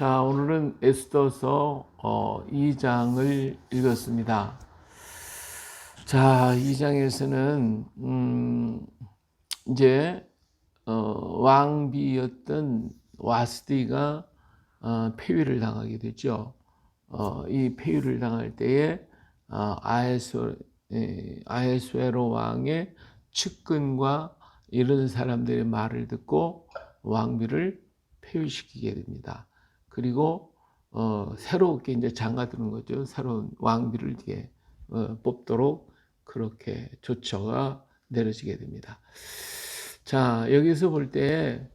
자, 오늘은 에스더서 어, 2장을 읽었습니다. 자, 2장에서는 음, 이제 어, 왕비였던 와스디가 어, 폐위를 당하게 되죠. 어, 이 폐위를 당할 때에 어, 아에스 아에스웨로 왕의 측근과 이런 사람들의 말을 듣고 왕비를 폐위시키게 됩니다. 그리고 어, 새롭게 이제 장가 드는 거죠. 새로운 왕비를 이게 어, 뽑도록 그렇게 조처가 내려지게 됩니다. 자 여기서 볼 때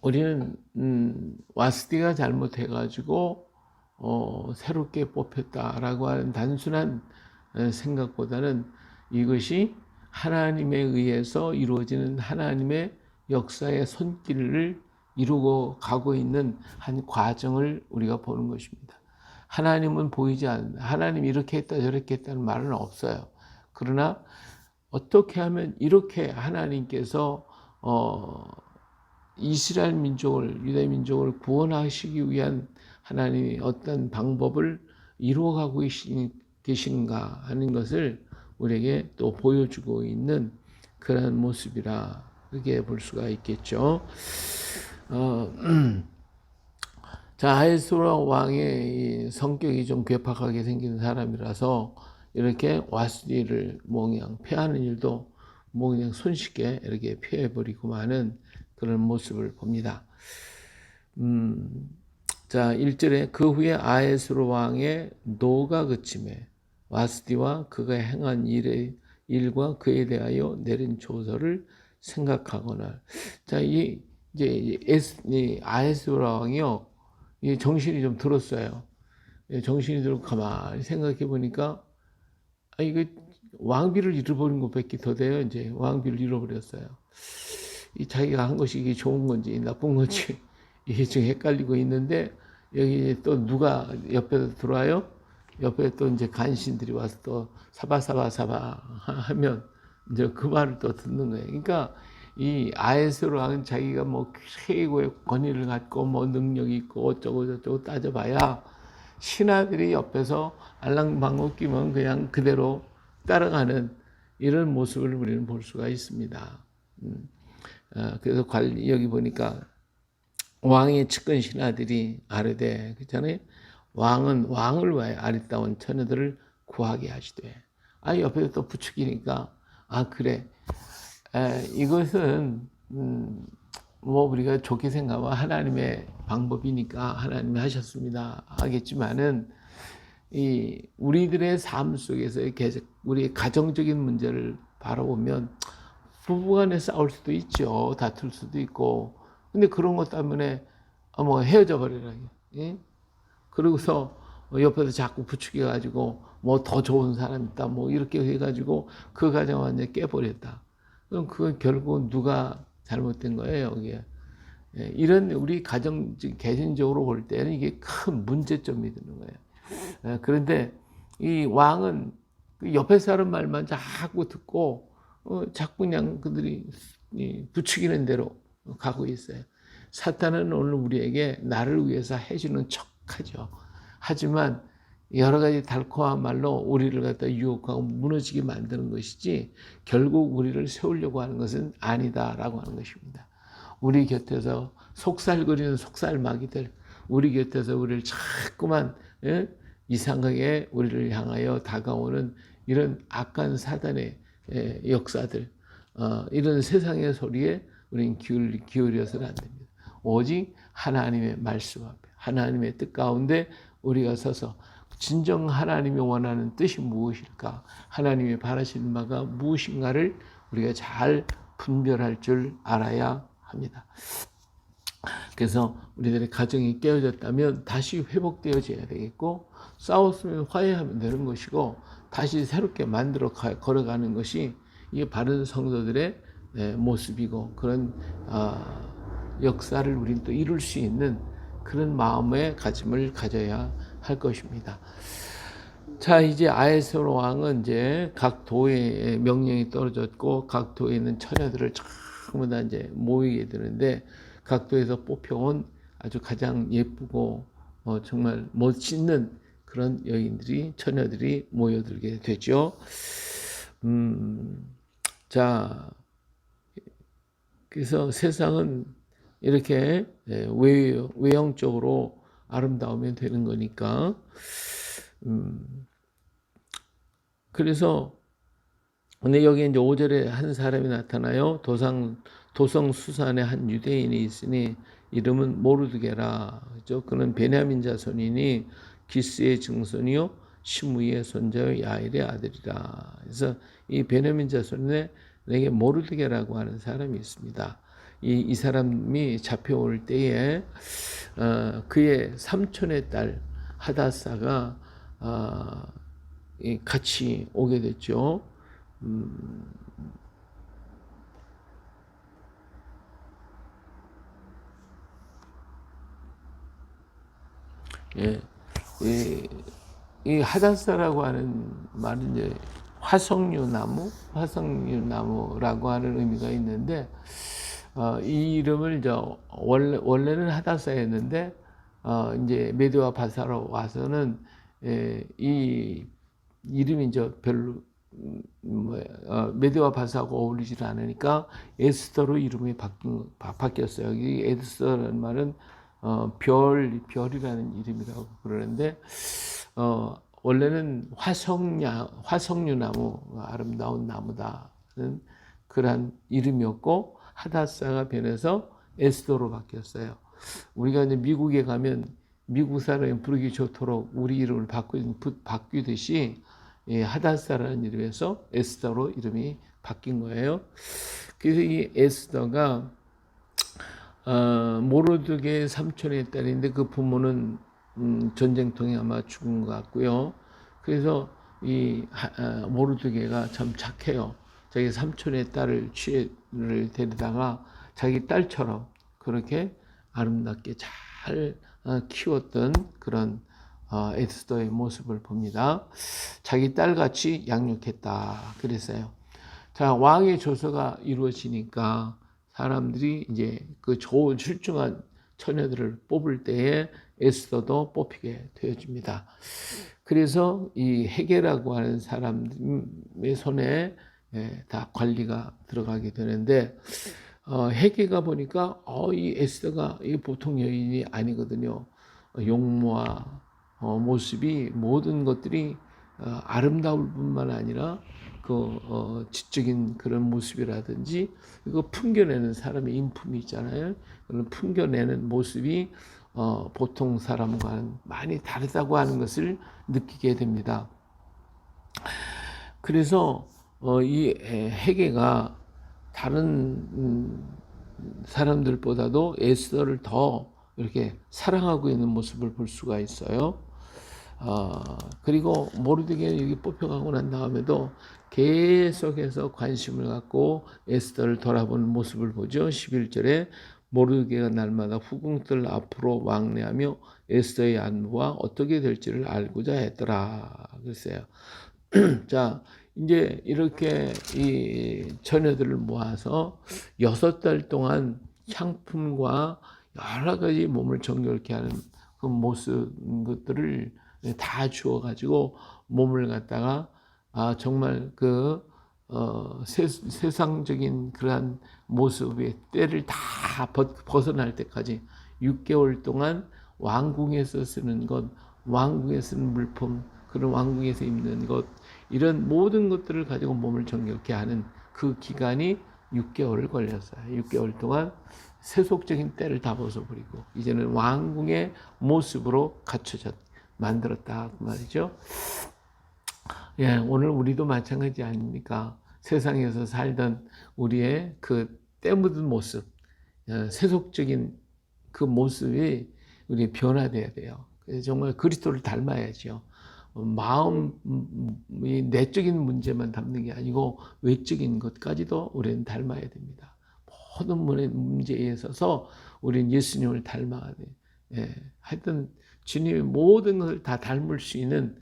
우리는 음, 와스디가 잘못해 가지고 어, 새롭게 뽑혔다라고 하는 단순한 어, 생각보다는 이것이 하나님에 의해서 이루어지는 하나님의 역사의 손길을 이루고 가고 있는 한 과정을 우리가 보는 것입니다. 하나님은 보이지 않는다. 하나님 이렇게 했다 저렇게 했다는 말은 없어요. 그러나 어떻게 하면 이렇게 하나님께서 어, 이스라엘 민족을 유다 민족을 구원하시기 위한 하나님이 어떤 방법을 이루어가고 계신가 하는 것을 우리에게 또 보여주고 있는 그런 모습이라 그렇게 볼 수가 있겠죠. 어, 자 아이스라 왕의 성격이 좀 괴팍하게 생긴 사람이라서 이렇게 와스디를 뭐 그냥 피하는 일도 뭐 그냥 손쉽게 이렇게 피해버리고 마는 그런 모습을 봅니다. 음, 자 1절에 그 후에 아에스로 왕의 노가 그침에 와스디와 그가 행한 일의 일과 그에 대하여 내린 조서를 생각하거나 자 이 이제 에스, 이 아에스라 왕이요 이 정신이 좀 들었어요. 예, 정신이 들고 가만히 생각해 보니까 아 이거 왕비를 잃어버린 것밖에 더 돼요. 이제 왕비를 잃어버렸어요. 이 자기가 한 것이 이게 좋은 건지 나쁜 건지 이게 지금 헷갈리고 있는데 여기 또 누가 옆에서 들어와요? 옆에 또 이제 간신들이 와서 또 사바 사바 사바 하면 이제 그 말을 또 듣는 거예요. 그러니까 이 아에스로 하는 자기가 뭐 최고의 권위를 갖고 뭐 능력이 있고 어쩌고 저쩌고 따져봐야 신하들이 옆에서 알랑방울 끼면 그냥 그대로 따라가는 이런 모습을 우리는 볼 수가 있습니다. 음. 어, 그래서 관리, 여기 보니까 왕의 측근 신하들이 아르되 그잖아요. 왕은 왕을 왜 아리따운 처녀들을 구하게 하시되 아 옆에서 또 부추기니까 아 그래 에, 이것은 음, 뭐 우리가 좋게 생각하면 하나님의 방법이니까 하나님이 하셨습니다 하겠지만은 이 우리들의 삶 속에서의 우리의 가정적인 문제를 바라보면 부부간에 싸울 수도 있죠 다툴 수도 있고 근데 그런 것 때문에 뭐 헤어져 버리라 예? 그러고서 옆에서 자꾸 부추겨 가지고 뭐 더 좋은 사람 있다 뭐 이렇게 해가지고 그 가정 완전 깨버렸다. 그럼 그건 결국은 누가 잘못된 거예요 여기에. 예, 이런 우리 가정 개인적으로 볼 때는 이게 큰 문제점이 되는 거예요. 예, 그런데 이 왕은 그 옆에 사람 말만 자꾸 듣고 어, 자꾸 그냥 그들이 부추기는 대로 가고 있어요. 사탄은 오늘 우리에게 나를 위해서 해주는 척하죠. 하지만 여러 가지 달콤한 말로 우리를 갖다 유혹하고 무너지게 만드는 것이지 결국 우리를 세우려고 하는 것은 아니다라고 하는 것입니다. 우리 곁에서 속살거리는 속살마귀들, 우리 곁에서 우리를 자꾸만 예? 이상하게 우리를 향하여 다가오는 이런 악한 사단의 예, 역사들, 어, 이런 세상의 소리에 우리는 기울, 기울여서는 안 됩니다. 오직 하나님의 말씀 앞에, 하나님의 뜻 가운데 우리가 서서 진정 하나님이 원하는 뜻이 무엇일까? 하나님이 바라시는 바가 무엇인가를 우리가 잘 분별할 줄 알아야 합니다. 그래서 우리들의 가정이 깨어졌다면 다시 회복되어져야 되겠고 싸웠으면 화해하면 되는 것이고 다시 새롭게 만들어 걸어가는 것이 이게 바른 성도들의 네, 모습이고 그런 아, 역사를 우리는 또 이룰 수 있는 그런 마음의 가짐을 가져야 할 것입니다. 자, 이제 아에스로 왕은 이제 각 도에 명령이 떨어졌고 각 도에 있는 처녀들을 전부 다 이제 모이게 되는데 각 도에서 뽑혀온 아주 가장 예쁘고 어, 정말 멋있는 그런 여인들이 처녀들이 모여들게 되죠. 음, 자, 그래서 세상은 이렇게 예, 외, 외형적으로 아름다우면 되는 거니까. 음, 그래서 근데 여기 이제 5절에 한 사람이 나타나요. 도상 도성 수산에 한 유대인이 있으니 이름은 모르드게라. 그죠? 그는 베냐민 자손이니 기스의 증손이요 시므의 손자요 야일의 아들이라. 그래서 이 베냐민 자손에 내게 모르드게라고 하는 사람이 있습니다. 이, 이 사람이 잡혀올 때에 어, 그의 삼촌의 딸 하다사가 어, 이 같이 오게 됐죠. 음, 예, 이, 이 하다사라고 하는 말은 이제 화석류 나무, 화석류 나무라고 하는 의미가 있는데 어, 이 이름을 저 원래 원래는 하다사였는데 어, 이제 메드와 바사로 와서는 예, 이 이름이 이제 별로 음, 뭐, 어, 메드와 바사하고 어울리질 않으니까 에스더로 이름이 바뀐, 바, 바뀌었어요. 이 에스더라는 말은 어, 별, 별이라는 이름이라고 그러는데 어, 원래는 화석야, 화석류 나무, 아름다운 나무다는 그런 이름이었고 하다사가 변해서 에스더로 바뀌었어요. 우리가 이제 미국에 가면 미국 사람이 부르기 좋도록 우리 이름을 바꾸, 바뀌듯이 예, 하다사라는 이름에서 에스더로 이름이 바뀐 거예요. 그래서 이 에스더가 어, 모르드게의 삼촌의 딸인데 그 부모는 음, 전쟁통에 아마 죽은 것 같고요. 그래서 이 아, 모르드게가 참 착해요. 자기 삼촌의 딸을 취해를 데리다가 자기 딸처럼 그렇게 아름답게 잘 어, 키웠던 그런 어, 에스더의 모습을 봅니다. 자기 딸같이 양육했다 그랬어요. 자 왕의 조서가 이루어지니까 사람들이 이제 그 좋은 출중한 처녀들을 뽑을 때에 에스더도 뽑히게 되어집니다. 그래서 이 헤게라고 하는 사람의 손에 예, 다 관리가 들어가게 되는데 어, 헤게가 보니까 어, 이 에스더가 이 보통 여인이 아니거든요. 용모와 어, 모습이 모든 것들이 어, 아름다울 뿐만 아니라 그 어, 지적인 그런 모습이라든지 이거 풍겨내는 사람의 인품이 있잖아요. 그런 풍겨내는 모습이 어, 보통 사람과는 많이 다르다고 하는 것을 느끼게 됩니다. 그래서 어, 이 해계가 다른 음, 사람들보다도 에스더를 더 이렇게 사랑하고 있는 모습을 볼 수가 있어요. 어, 그리고 모르드게 여기 뽑혀가고 난 다음에도 계속해서 관심을 갖고 에스더를 돌아보는 모습을 보죠. 11절에 모르드게가 날마다 후궁들 앞으로 왕래하며 에스더의 안부와 어떻게 될지를 알고자 했더라. 글쎄요. 자, 이제 이렇게 이 처녀들을 모아서 여섯 달 동안 향품과 여러 가지 몸을 정결케 하는 그 모습 것들을 다 주어 가지고 몸을 갖다가 아 정말 그 어, 세, 세상적인 그러한 모습의 때를 다 벗 어날 때까지 6개월 동안 왕궁에서 쓰는 것, 왕궁에 쓰는 물품, 그런 왕궁에서 입는 것, 이런 모든 것들을 가지고 몸을 정결케 하는 그 기간이 6개월을 걸렸어요. 6개월 동안 세속적인 때를 다 벗어버리고, 이제는 왕궁의 모습으로 갖춰졌, 만들었다. 그 말이죠. 예, 오늘 우리도 마찬가지 아닙니까? 세상에서 살던 우리의 그 때묻은 모습, 어, 세속적인 그 모습이 우리 변화돼야 돼요. 정말 그리스도를 닮아야죠. 어, 마음이 내적인 문제만 담는 게 아니고 외적인 것까지도 우리는 닮아야 됩니다. 모든 문제에 있어서 우리는 예수님을 닮아야 돼. 예, 하여튼 주님의 모든 것을 다 닮을 수 있는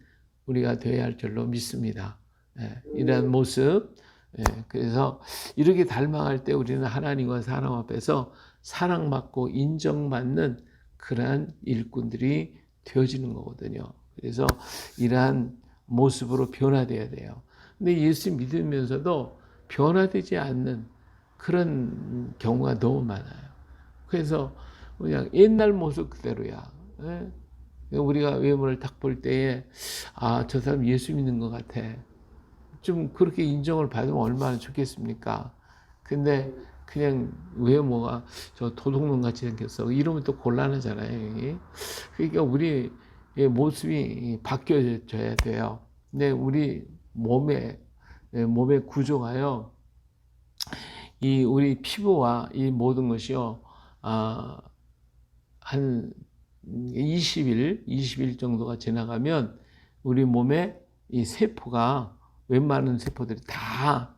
우리가 되어야 할 줄로 믿습니다. 예, 이러한 모습. 예, 그래서 이렇게 닮아갈 때 우리는 하나님과 사람 앞에서 사랑받고 인정받는 그러한 일꾼들이 되어지는 거거든요. 그래서 이러한 모습으로 변화돼야 돼요. 근데 예수 믿으면서도 변화되지 않는 그런 경우가 너무 많아요. 그래서 그냥 옛날 모습 그대로야. 예? 우리가 외모를 딱 볼 때에 아, 저 사람 예수 믿는 것 같아. 좀 그렇게 인정을 받으면 얼마나 좋겠습니까? 근데 그냥 외모가 저 도둑놈 같이 생겼어. 이러면 또 곤란하잖아요. 그러니까 우리 모습이 바뀌어져야 돼요. 근데 우리 몸의 몸의 구조가요. 이 우리 피부와 이 모든 것이요. 아, 한 20일, 20일 정도가 지나가면 우리 몸에 이 세포가 웬만한 세포들이 다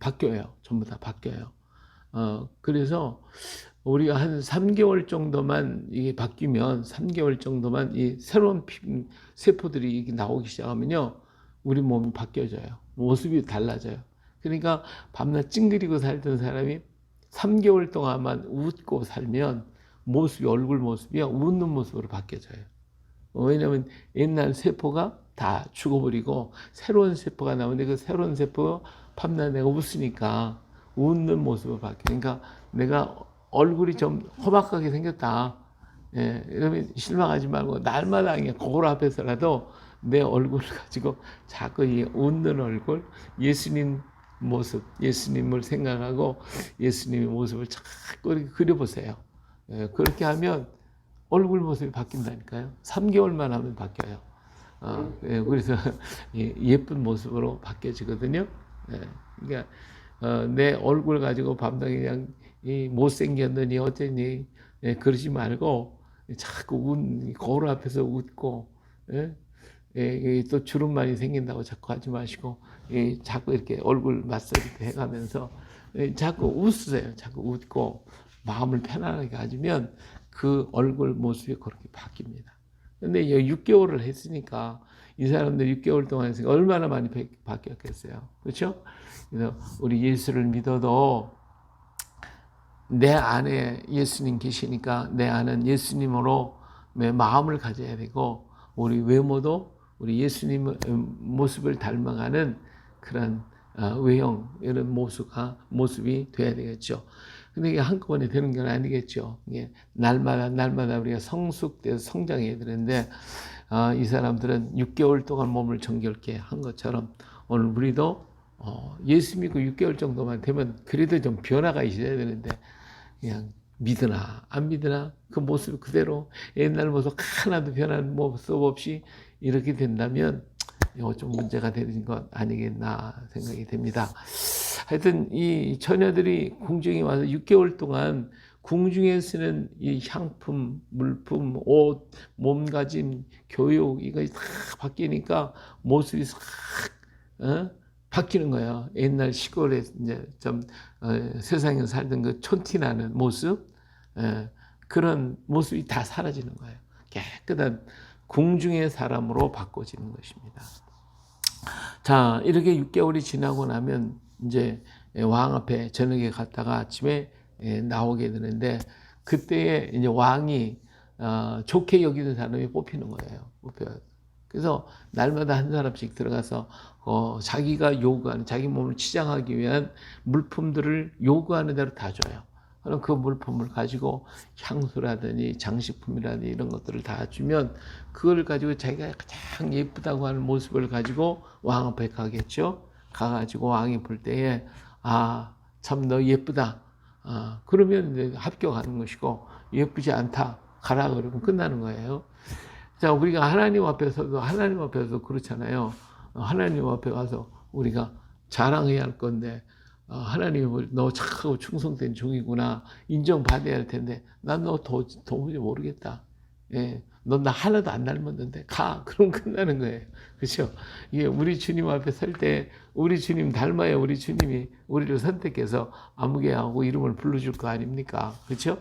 바뀌어요. 전부 다 바뀌어요. 어, 그래서 우리가 한 3개월 정도만 이게 바뀌면 3개월 정도만 이 새로운 피, 세포들이 이게 나오기 시작하면요. 우리 몸이 바뀌어져요. 모습이 달라져요. 그러니까 밤낮 찡그리고 살던 사람이 3개월 동안만 웃고 살면 모습이 얼굴 모습이요 웃는 모습으로 바뀌어져요. 왜냐하면 옛날 세포가 다 죽어버리고 새로운 세포가 나오는데 그 새로운 세포 밤낮 내가 웃으니까 웃는 모습으로 바뀌어. 그러니까 내가 얼굴이 좀 호박하게 생겼다. 예, 여러분 실망하지 말고 날마다 그냥 거울 앞에서라도 내 얼굴을 가지고 자꾸 이 웃는 얼굴, 예수님 모습, 예수님을 생각하고 예수님의 모습을 자꾸 그려보세요. 예, 그렇게 하면 얼굴 모습이 바뀐다니까요. 3개월만 하면 바뀌어요. 어, 예, 그래서 예 쁜 모습으로 바뀌어지거든요. 예, 그러니까 어, 내 얼굴 가지고 밤낮 그냥 이 못생겼느니 어쩌니 예, 그러지 말고 자꾸 웃, 거울 앞에서 웃고 예? 예, 또 주름 많이 생긴다고 자꾸 하지 마시고 예, 자꾸 이렇게 얼굴 마사지 해가면서 예, 자꾸 웃으세요. 자꾸 웃고 마음을 편안하게 가지면 그 얼굴 모습이 그렇게 바뀝니다. 근데 6개월을 했으니까 이 사람들 6개월 동안 했으니까 얼마나 많이 바뀌었겠어요. 그렇죠? 그래서 우리 예수를 믿어도 내 안에 예수님 계시니까 내 안은 예수님으로 내 마음을 가져야 되고 우리 외모도 우리 예수님 모습을 닮아가는 그런 어, 외형 이런 모습가 모습이 돼야 되겠죠. 근데 이게 한꺼번에 되는 건 아니겠죠. 이게 날마다 날마다 우리가 성숙돼서 성장해야 되는데 어, 이 사람들은 6개월 동안 몸을 정결케 한 것처럼 오늘 우리도 어, 예수 믿고 6개월 정도만 되면 그래도 좀 변화가 있어야 되는데 그냥 믿으나 안 믿으나 그 모습 그대로 옛날 모습 하나도 변한 모습 없이 이렇게 된다면 이거 좀 문제가 되는 것 아니겠나 생각이 됩니다. 하여튼 이 처녀들이 궁중에 와서 6개월 동안 궁중에 쓰는 이 향품, 물품, 옷, 몸가짐, 교육 이거 다 바뀌니까 모습이 싹 어? 바뀌는 거예요. 옛날 시골에 이제 좀 어, 세상에 살던 그 촌티나는 모습 어, 그런 모습이 다 사라지는 거예요. 깨끗한 궁중의 사람으로 바꿔지는 것입니다. 자, 이렇게 6개월이 지나고 나면 이제 왕 앞에 저녁에 갔다가 아침에 예, 나오게 되는데 그때에 이제 왕이 어, 좋게 여기는 사람이 뽑히는 거예요. 뽑혀요. 그래서 날마다 한 사람씩 들어가서 어, 자기가 요구하는 자기 몸을 치장하기 위한 물품들을 요구하는 대로 다 줘요. 그럼 그 물품을 가지고 향수라든지 장식품이라든지 이런 것들을 다 주면 그걸 가지고 자기가 가장 예쁘다고 하는 모습을 가지고 왕 앞에 가겠죠. 가가지고 왕이 볼 때에 아 참 너 예쁘다. 아 그러면 합격하는 것이고 예쁘지 않다 가라 그러면 끝나는 거예요. 자 우리가 하나님 앞에서도 하나님 앞에서 그렇잖아요. 하나님 앞에 가서 우리가 자랑해야 할 건데 어, 하나님을 너 착하고 충성된 종이구나 인정받아야 할 텐데 난 너 도무지 모르겠다. 예, 넌 나 하나도 안 닮았는데 가 그럼 끝나는 거예요. 그렇죠? 이게 우리 주님 앞에 설 때 우리 주님 닮아야 우리 주님이 우리를 선택해서 아무개 하고 이름을 불러줄 거 아닙니까? 그렇죠?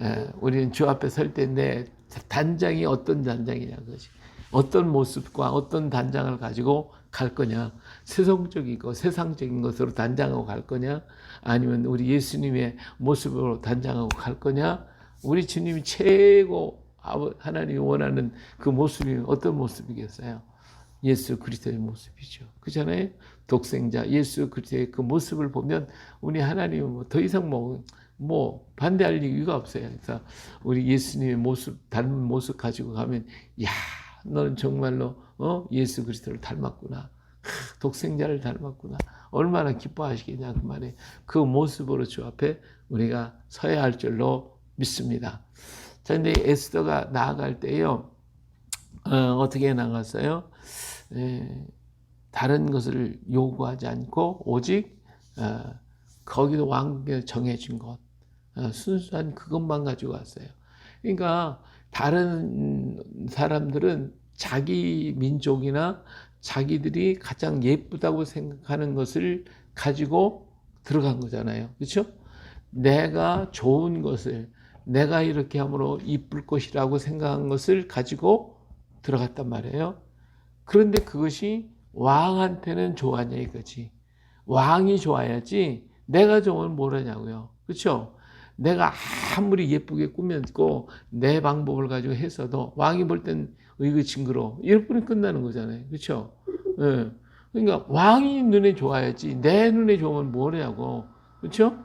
예, 우리는 주 앞에 설때내 단장이 어떤 단장이냐 그것이 어떤 모습과 어떤 단장을 가지고 갈 거냐 세상적이고 세상적인 것으로 단장하고 갈 거냐 아니면 우리 예수님의 모습으로 단장하고 갈 거냐 우리 주님이 최고 하나님이 원하는 그 모습이 어떤 모습이겠어요? 예수 그리스도의 모습이죠. 그잖아요. 독생자 예수 그리스도의 그 모습을 보면 우리 하나님은 뭐 더 이상 뭐, 뭐 반대할 이유가 없어요. 그래서 우리 예수님의 모습 닮은 모습 가지고 가면 야 너는 정말로 어 예수 그리스도를 닮았구나. 크, 독생자를 닮았구나. 얼마나 기뻐하시겠냐 그 말에 그 모습으로 주 앞에 우리가 서야 할 줄로 믿습니다. 자, 근데 에스더가 나아갈 때요, 어, 어떻게 나갔어요? 에, 다른 것을 요구하지 않고 오직 어, 거기도 왕께 정해진 것, 어, 순수한 그것만 가지고 왔어요. 그러니까 다른 사람들은 자기 민족이나 자기들이 가장 예쁘다고 생각하는 것을 가지고 들어간 거잖아요. 그렇죠? 내가 좋은 것을 내가 이렇게 함으로 이쁠 것이라고 생각한 것을 가지고 들어갔단 말이에요. 그런데 그것이 왕한테는 좋았냐 이거지. 왕이 좋아야지 내가 좋으면 뭘 하냐고요. 그렇죠? 내가 아무리 예쁘게 꾸몄고 내 방법을 가지고 했어도 왕이 볼 땐 이거 징그러. 뿐이 끝나는 거잖아요. 그렇죠? 예. 그러니까 왕이 눈에 좋아야지 내 눈에 좋으면 뭘 하냐고. 그렇죠?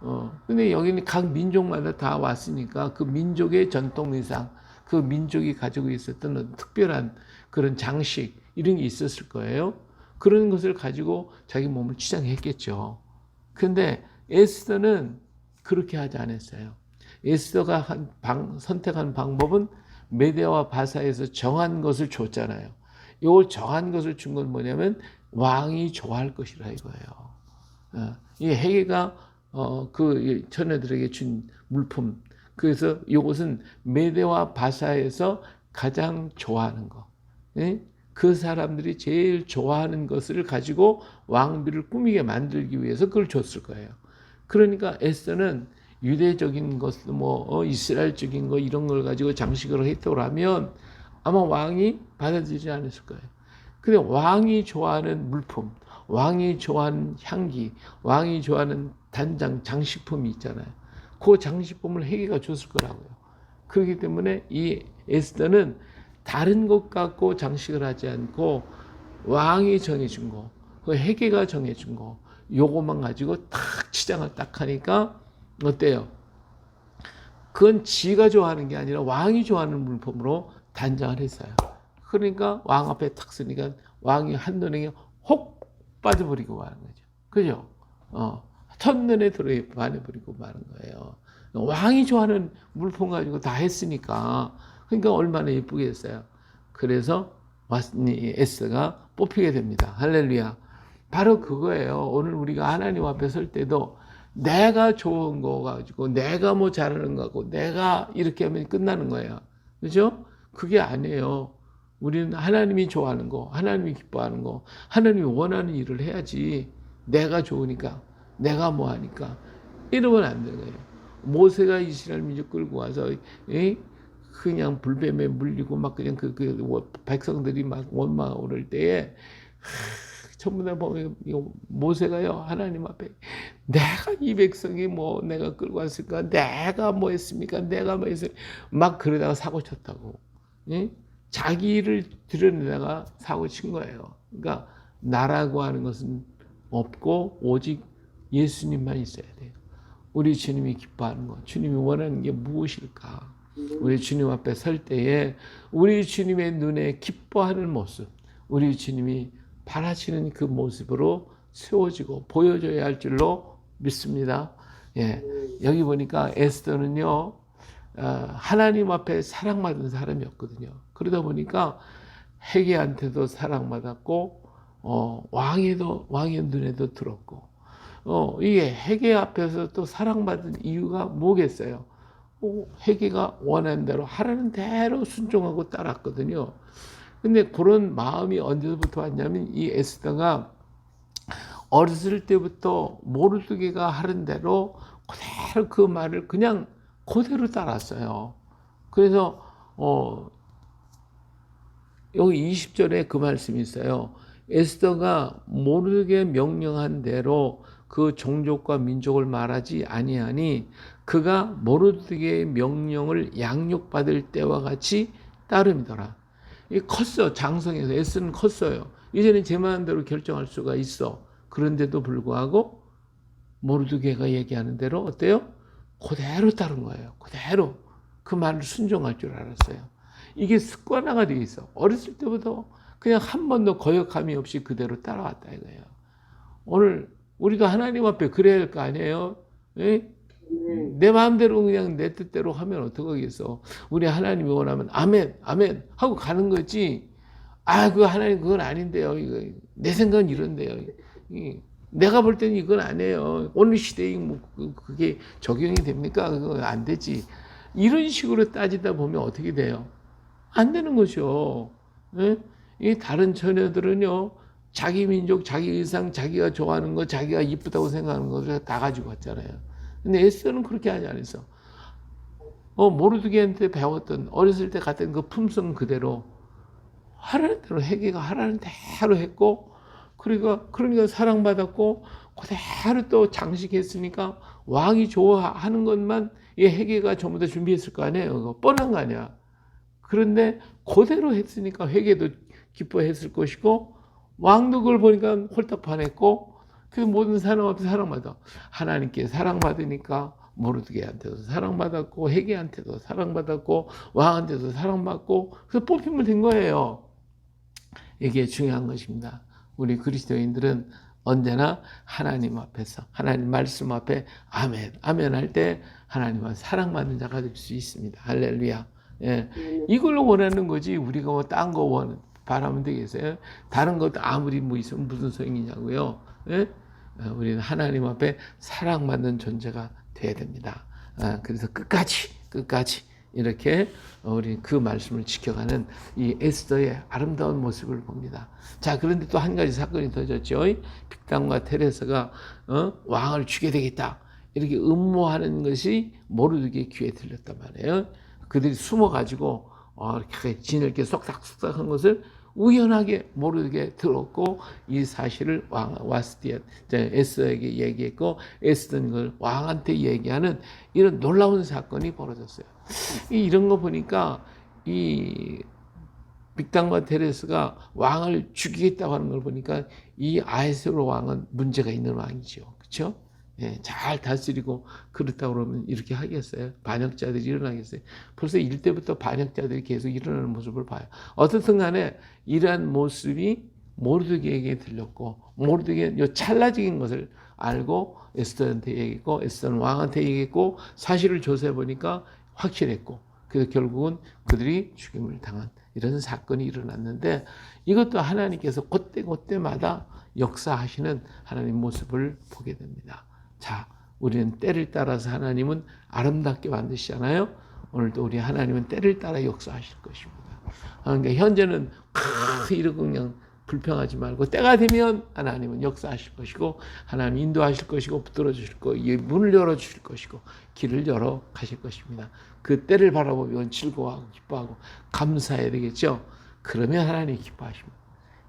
어, 근데 여기는 각 민족마다 다 왔으니까 그 민족의 전통 의상, 그 민족이 가지고 있었던 특별한 그런 장식, 이런 게 있었을 거예요. 그런 것을 가지고 자기 몸을 치장했겠죠. 근데 에스더는 그렇게 하지 않았어요. 에스더가 한 방, 선택한 방법은 메데와 바사에서 정한 것을 줬잖아요. 요 정한 것을 준 건 뭐냐면 왕이 좋아할 것이라 이거예요. 어, 이 헤게가 어, 그 처녀들에게 준 물품. 그래서 이것은 메데와 바사에서 가장 좋아하는 거. 예? 그 사람들이 제일 좋아하는 것을 가지고 왕비를 꾸미게 만들기 위해서 그걸 줬을 거예요. 그러니까 에스더는 유대적인 것, 뭐 어, 이스라엘적인 거 이런 걸 가지고 장식을 했더라면 아마 왕이 받아들이지 않았을 거예요. 근데 왕이 좋아하는 물품, 왕이 좋아하는 향기, 왕이 좋아하는 단장 장식품이 있잖아요. 그 장식품을 헤게가 줬을 거라고요. 그렇기 때문에 이 에스더는 다른 것 갖고 장식을 하지 않고 왕이 정해준 거, 그 헤게가 정해준 거, 요것만 가지고 탁 치장을 딱 하니까 어때요? 그건 지가 좋아하는 게 아니라 왕이 좋아하는 물품으로 단장을 했어요. 그러니까 왕 앞에 탁 쓰니까 왕이 한눈에 혹 빠져버리고 마는 거죠. 그죠? 어, 첫눈에 들어 반해버리고 마는 거예요. 왕이 좋아하는 물품 가지고 다 했으니까 그러니까 얼마나 예쁘겠어요. 그래서 에스가 뽑히게 됩니다. 할렐루야. 바로 그거예요. 오늘 우리가 하나님 앞에 설 때도 내가 좋은 거 가지고 내가 뭐 잘하는 거 같고 내가 이렇게 하면 끝나는 거예요. 그죠? 그게 아니에요. 우리는 하나님이 좋아하는 거, 하나님이 기뻐하는 거, 하나님이 원하는 일을 해야지. 내가 좋으니까, 내가 뭐 하니까. 이러면 안 되는 거예요. 모세가 이스라엘 민족 끌고 와서, 에? 그냥 불뱀에 물리고 막 그냥 그, 그 백성들이 막 원망 오를 때에 하, 다 보면 모세가요? 하나님 앞에 내가 이 백성이 뭐 내가 끌고 왔을까? 내가 뭐 했습니까? 내가 뭐 했어요 막 그러다가 사고 쳤다고. 예? 자기를 드러내다가 사고 친 거예요. 그러니까 나라고 하는 것은 없고 오직 예수님만 있어야 돼요. 우리 주님이 기뻐하는 것 주님이 원하는 게 무엇일까? 우리 주님 앞에 설 때에 우리 주님의 눈에 기뻐하는 모습, 우리 주님이 바라시는 그 모습으로 세워지고 보여줘야 할 줄로 믿습니다. 예, 여기 보니까 에스더는요, 어, 하나님 앞에 사랑받은 사람이었거든요. 그러다 보니까 헤게한테도 사랑받았고, 어, 왕에도 왕의 눈에도 들었고, 어, 이게 헤게 앞에서 또 사랑받은 이유가 뭐겠어요? 회개가 원하는 대로 하라는 대로 순종하고 따랐거든요. 근데 그런 마음이 언제부터 왔냐면 이 에스더가 어렸을 때부터 모르드게가 하는 대로 그대로 그 말을 그냥 그대로 따랐어요. 그래서 어 여기 20절에 그 말씀이 있어요. 에스더가 모르게 명령한 대로 그 종족과 민족을 말하지 아니하니 그가 모르드게의 명령을 양육받을 때와 같이 따름이더라. 이 컸어 장성에서 에스는 컸어요. 이제는 제 마음대로 결정할 수가 있어. 그런데도 불구하고 모르드게가 얘기하는 대로 어때요? 그대로 따른 거예요. 그대로 그 말을 순종할 줄 알았어요. 이게 습관화가 돼 있어. 어렸을 때부터 그냥 한 번도 거역함이 없이 그대로 따라왔다 이거예요. 오늘 우리도 하나님 앞에 그래야 할 거 아니에요? 예? 내 마음대로 그냥 내 뜻대로 하면 어떡하겠어. 우리 하나님이 원하면 아멘, 아멘 하고 가는 거지. 아, 그 하나님 그건 아닌데요. 이거 내 생각은 이런데요. 이, 내가 볼 때는 이건 아니에요. 오늘 시대에 뭐 그- 그게 적용이 됩니까? 그거 안 되지. 이런 식으로 따지다 보면 어떻게 돼요? 안 되는 거죠. 예? 이 다른 처녀들은요, 자기 민족, 자기 의상, 자기가 좋아하는 거, 자기가 이쁘다고 생각하는 것을 다 가지고 왔잖아요. 근데 에스더는 그렇게 하지 않았어. 어, 모르드게한테 배웠던, 어렸을 때 갔던 그 품성 그대로 하라는 대로, 회개가 하라는 대로 했고, 그러니까, 그러니까 사랑받았고, 그대로 또 장식했으니까 왕이 좋아하는 것만 이 회개가 전부 다 준비했을 거 아니에요. 뻔한 거 아니야. 그런데 그대로 했으니까 회개도 기뻐했을 것이고 왕도 그걸 보니까 홀딱 반했고 그 모든 사람 앞에 사랑받아 하나님께 사랑받으니까 모르드게한테도 사랑받았고 회개한테도 사랑받았고 왕한테도 사랑받고 그래서 뽑힘을 된 거예요. 이게 중요한 것입니다. 우리 그리스도인들은 언제나 하나님 앞에서 하나님 말씀 앞에 아멘 아멘 할 때 하나님과 사랑받는 자가 될 수 있습니다. 할렐루야. 예. 이걸로 원하는 거지 우리가 뭐 딴 거 원 바라면 되겠어요? 다른 것도 아무리 뭐 있으면 무슨 소용이냐고요. 예? 어, 우리는 하나님 앞에 사랑받는 존재가 돼야 됩니다. 아, 그래서 끝까지 끝까지 이렇게 우리 그 말씀을 지켜가는 이 에스더의 아름다운 모습을 봅니다. 자 그런데 또 한 가지 사건이 터졌죠. 빅당과 테레사가 어? 왕을 죽게 되겠다 이렇게 음모하는 것이 모르드게 귀에 들렸단 말이에요. 그들이 숨어가지고 어, 이렇게 진을게 쏙싹쏙싹 한 것을 우연하게 모르게 들었고 이 사실을 왕 와스티아 에스더에게 얘기했고 에스더는 걸 왕한테 얘기하는 이런 놀라운 사건이 벌어졌어요. 이 이런 거 보니까 이 빅당과 테레스가 왕을 죽이겠다고 하는 걸 보니까 이 아에스로 왕은 문제가 있는 왕이죠. 그렇죠? 예, 잘 다스리고 그렇다 그러면 이렇게 하겠어요. 반역자들이 일어나겠어요. 벌써 일때부터 반역자들이 계속 일어나는 모습을 봐요. 어떻든 간에 이러한 모습이 모르드게에게 들렸고 모르드게 요 찰나적인 것을 알고 에스더한테 얘기했고 에스더는 왕한테 얘기했고 사실을 조사해 보니까 확실했고 그래서 결국은 그들이 죽임을 당한 이런 사건이 일어났는데 이것도 하나님께서 그때 그때마다 역사하시는 하나님 모습을 보게 됩니다. 자, 우리는 때를 따라서 하나님은 아름답게 만드시잖아요. 오늘도 우리 하나님은 때를 따라 역사하실 것입니다. 그러니까 현재는 크 이러고 그냥 불평하지 말고 때가 되면 하나님은 역사하실 것이고 하나님 인도하실 것이고 붙들어 주실 거, 문을 열어 주실 것이고 길을 열어 가실 것입니다. 그 때를 바라보면 즐거워하고 기뻐하고 감사해야 되겠죠. 그러면 하나님이 기뻐하십니다.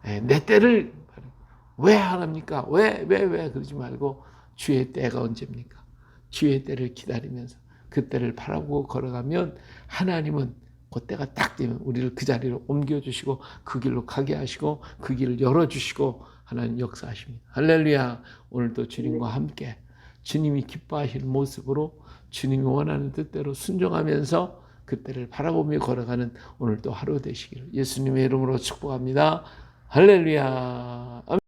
예, 내 때를 왜 하랍니까? 왜, 왜, 왜 그러지 말고 주의 때가 언제입니까? 주의 때를 기다리면서 그 때를 바라보고 걸어가면 하나님은 그 때가 딱 되면 우리를 그 자리로 옮겨주시고 그 길로 가게 하시고 그 길을 열어주시고 하나님 역사하십니다. 할렐루야. 오늘도 주님과 함께 주님이 기뻐하시는 모습으로 주님이 원하는 뜻대로 순종하면서 그 때를 바라보며 걸어가는 오늘도 하루 되시기를 예수님의 이름으로 축복합니다. 할렐루야.